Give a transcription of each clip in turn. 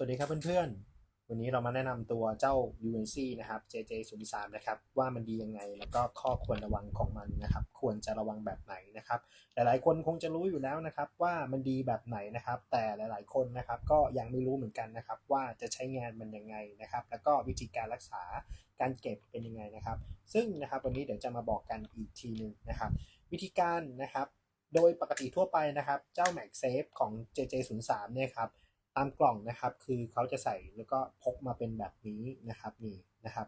สวัสดีครับเพื่อนๆ วันนี้เรามาแนะนำตัวเจ้า UNC นะครับ JJ03 นะครับว่ามันดียังไงแล้วก็ข้อควรระวังของมันนะครับ ควรจะระวังแบบไหนนะครับ หลายๆ คนคงจะรู้อยู่แล้วนะครับว่ามันดีแบบไหนนะครับ แต่หลายๆ คนนะครับก็ยังไม่รู้เหมือนกันนะครับ ว่าจะใช้งานมันยังไงนะครับ แล้วก็วิธีการรักษาการเก็บเป็นยังไงนะครับ ซึ่งนะครับวันนี้เดี๋ยวจะมาบอกกันอีกทีหนึ่งนะครับ วิธีการนะครับ โดยปกติทั่วไปนะครับ เจ้า MagSafe ของ JJ03 เนี่ยครับ ตามกล่องนะครับ คือเขาจะใส่แล้วก็พกมาเป็นแบบนี้นะครับนี่นะครับ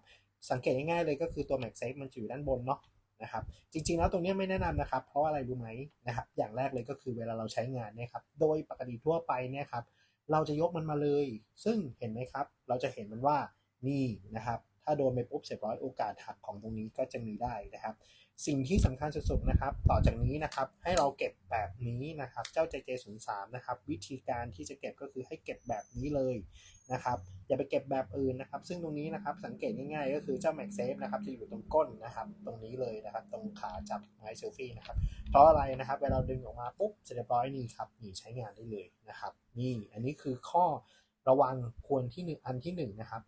สังเกตง่ายๆเลยก็คือตัว Mac Safe มันจะอยู่ด้านบนเนาะนะครับ จริงๆแล้วตรงนี้ไม่แนะนำนะครับ เพราะอะไรรู้ไหมนะครับ อย่างแรกเลยก็คือเวลาเราใช้งานเนี่ยครับ โดยปกติทั่วไปเนี่ยครับ เราจะยกมันมาเลย ซึ่งเห็นไหมครับ เราจะเห็นมันว่านี่นะครับ ถ้าโดนไปปุ๊บเสร็จร้อยโอกาสหักของตรงนี้ก็จะมีได้นะครับ สิ่งที่สำคัญสุดๆนะครับ ต่อจากนี้นะครับให้เราเก็บแบบนี้นะครับ เจ้า JJ03 นะครับ วิธีการที่จะเก็บก็คือให้เก็บแบบนี้เลยนะครับ อย่าไปเก็บแบบอื่นนะครับ ซึ่งตรงนี้นะครับสังเกตง่ายๆ ก็คือเจ้า MagSafe นะครับจะอยู่ตรงก้นนะครับ ตรงนี้เลยนะครับ ตรงขาจับไม้เซลฟี่นะครับ เพราะอะไรนะครับ เวลาดึงออกมาปุ๊บเสร็จเรียบร้อยนี่ครับนี่ใช้งานได้เลยนะครับ นี่อันนี้คือข้อระวังควรที่หนึ่งอันที่หนึ่งนะครับ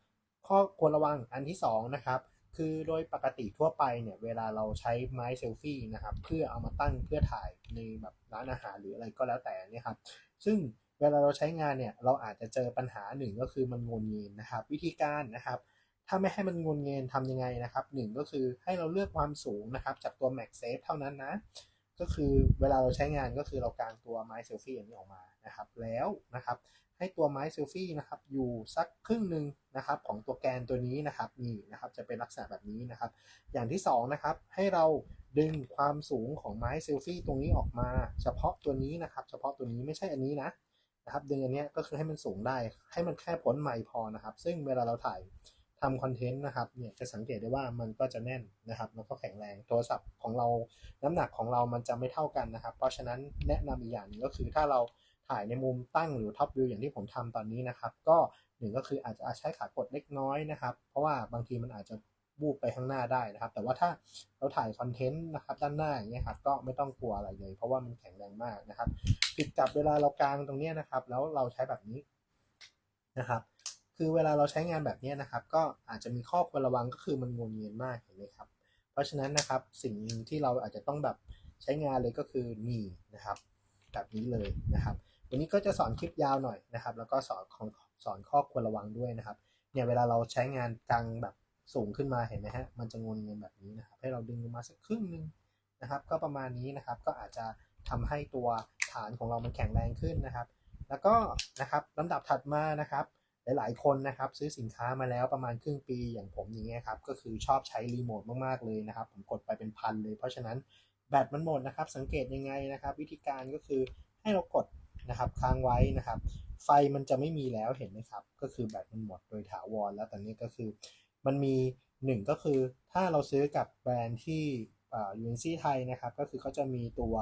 ข้อควรระวังอันที่สองนะครับคือโดยปกติทั่วไปเนี่ยเวลาเราใช้ไม้เซลฟี่นะครับเพื่อเอามาตั้งเพื่อถ่ายในแบบร้านอาหารหรืออะไรก็แล้วแต่นี่ครับซึ่งเวลาเราใช้งานเนี่ยเราอาจจะเจอปัญหาหนึ่งก็คือมันงนเงินนะครับ วิธีการนะครับ ถ้าไม่ให้มันงนเงินทำยังไงนะครับหนึ่งก็คือให้เราเลือกความสูงนะครับจากตัว Max Safe เท่านั้นนะก็คือเวลาเราใช้งานก็คือเรากางตัวไม้เซลฟี่อันนี้ออกมานะครับ แล้วนะครับให้ตัวไม้เซลฟี่นะครับอยู่สักครึ่งหนึ่งนะครับของตัวแกนตัวนี้นะครับนี่นะครับจะเป็นลักษณะแบบนี้นะครับ อย่างที่2นะครับให้เราดึงความสูงของไม้เซลฟี่ตรงนี้ออกมา เฉพาะตัวนี้นะครับ เฉพาะตัวนี้ไม่ใช่อันนี้นะนะครับดึงอันนี้ก็คือให้มันสูงได้ให้มันแค่พ้นไมค์พอนะครับ ซึ่งเวลาเราถ่ายทำคอนเทนต์นะครับเนี่ยจะสังเกตได้ว่ามันก็จะแน่นนะครับแล้วก็แข็งแรงโทรศัพท์ของเราน้ำหนักของเรามันจะไม่เท่ากันนะครับ เพราะฉะนั้นแนะนำอีกอย่างนึงก็คือถ้าเรา ถ่ายในมุมตั้งหรือท็อปวิวอย่างที่ผมทำตอนนี้นะครับ ก็หนึ่งก็คืออาจจะใช้ขากดเล็กน้อยนะครับ เพราะว่าบางทีมันอาจจะบูบไปข้างหน้าได้นะครับ แต่ว่าถ้าเราถ่ายคอนเทนต์นะครับด้านหน้าอย่างเงี้ยครับก็ไม่ต้องกลัวอะไรเลย เพราะว่ามันแข็งแรงมากนะครับผิดกับเวลาเรากางตรงเนี้ยนะครับ แล้วเราใช้แบบนี้นะครับ คือเวลาเราใช้งานแบบนี้นะครับ ก็อาจจะมีข้อควรระวังก็คือมันงวงเงียนมากเห็นไหมครับ เพราะฉะนั้นนะครับสิ่งหนึ่งที่เราอาจจะต้องแบบใช้งานเลยก็คือนี่นะครับ แบบนี้เลยนะครับ วันนี้ก็จะสอนคลิปยาวหน่อยนะครับ แล้วก็สอนของสอนข้อควรระวังด้วยนะครับ เนี่ยเวลาเราใช้งานกลางแบบสูงขึ้นมาเห็นไหมฮะ มันจะงนเงินแบบนี้นะครับ ให้เราดึงลงมาสักครึ่งนึงนะครับ ก็ประมาณนี้นะครับ ก็อาจจะทำให้ตัวฐานของเรามันแข็งแรงขึ้นนะครับ แล้วก็นะครับลำดับถัดมานะครับ หลายๆคนนะครับ ซื้อสินค้ามาแล้วประมาณครึ่งปีอย่างผมอย่างเงี้ยครับ ก็คือชอบใช้รีโมทมากๆเลยนะครับ ผมกดไปเป็นพันเลย เพราะฉะนั้นแบตมันหมดนะครับ สังเกตยังไงนะครับ วิธีการก็คือให้เรากด นะครับค้างไว้นะครับ ไฟมันจะไม่มีแล้วเห็นไหมครับ ก็คือแบตมันหมดโดยถาวรแล้วตอนนี้ก็คือ มันมีหนึ่งก็คือถ้าเราซื้อกับแบรนด์ที่อ่า UNC ไทยนะครับ ก็คือเขาจะมีตัว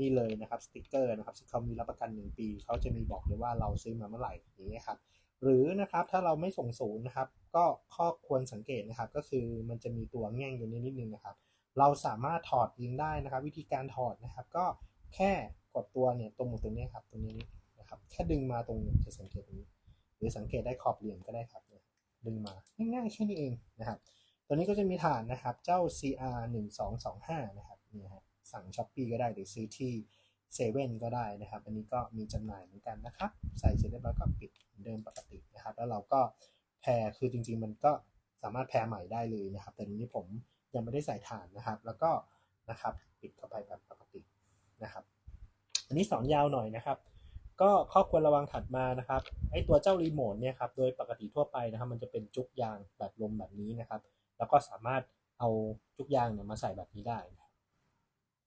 นี่เลยนะครับสติกเกอร์นะครับซึ่งเขามีรับประกัน 1 ปีเขาจะมีบอกเลยว่าเราซื้อมาเมื่อไหร่อย่างนี้ครับหรือนะครับถ้าเราไม่ส่งศูนย์นะครับ ก็ข้อควรสังเกตนะครับ ก็คือมันจะมีตัวแง่งอยู่นิดนึงนะครับ เราสามารถถอดยิงได้นะครับ วิธีการถอดนะครับ ก็ แค่กดตัวเนี่ยตรงตรงนี้ครับตรงนี้นะครับแค่ดึงมาตรงนี้จะสังเกตตรงนี้ หรือสังเกตได้ขอบเหลี่ยมก็ได้ครับเนี่ยดึงมาง่ายๆแค่นี้เองนะครับ ตัวนี้ก็จะมีฐานนะครับเจ้า CR 1 2 2 5นะครับนี่ฮะสั่งช้อปปีก็ได้หรือซื้อที่เซเว่นก็ได้นะครับ อันนี้ก็มีจำหน่ายเหมือนกันนะครับ ใส่เสร็จเรียบร้อยก็ปิดเหมือนเดิมปกตินะครับ แล้วเราก็แพรคือจริง ๆ มันก็สามารถแพรใหม่ได้เลยนะครับ แต่ทีนี้ผมยังไม่ได้ใส่ฐานนะครับ แล้วก็นะครับปิดเข้าไปแบบปกติ นะครับ อันนี้สอนยาวหน่อยนะครับ ก็ข้อควรระวังถัดมานะครับไอตัวเจ้ารีโมทเนี่ยครับโดยปกติทั่วไปนะครับ มันจะเป็นจุกยางแบบลมแบบนี้นะครับ แล้วก็สามารถเอาจุกยางเนี่ยมาใส่แบบนี้ได้นะ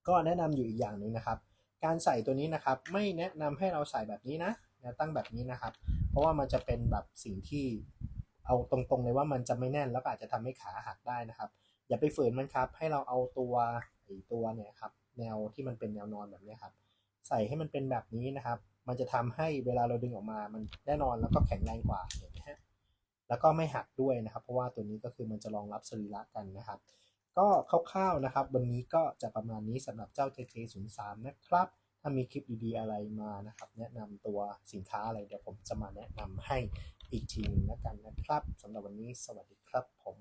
ก็แนะนำอยู่อีกอย่างหนึ่งนะครับ การใส่ตัวนี้นะครับ ไม่แนะนำให้เราใส่แบบนี้นะตั้งแบบนี้นะครับ เพราะว่ามันจะเป็นแบบสิ่งที่เอาตรงๆเลยว่ามันจะไม่แน่นแล้วอาจจะทำให้ขาหักได้นะครับ อย่าไปฝืนมันครับ ให้เราเอาตัวไอตัวเนี่ยครับ แนวที่มันเป็นแนวนอนแบบนี้ครับ ใส่ให้มันเป็นแบบนี้นะครับ มันจะทำให้เวลาเราดึงออกมามันแน่นอนแล้วก็แข็งแรงกว่าเห็นไหมฮะแล้วก็ไม่หักด้วยนะครับ เพราะว่าตัวนี้ก็คือมันจะรองรับสรีระกันนะครับ ก็คร่าวๆนะครับ วันนี้ก็จะประมาณนี้สำหรับเจ้า JJ03 นะครับ ถ้ามีคลิปดีๆอะไรมานะครับ แนะนำตัวสินค้าอะไรเดี๋ยวผมจะมาแนะนำให้อีกทีหนึงแล้วกันนะครับสำหรับวันนี้สวัสดีครับผม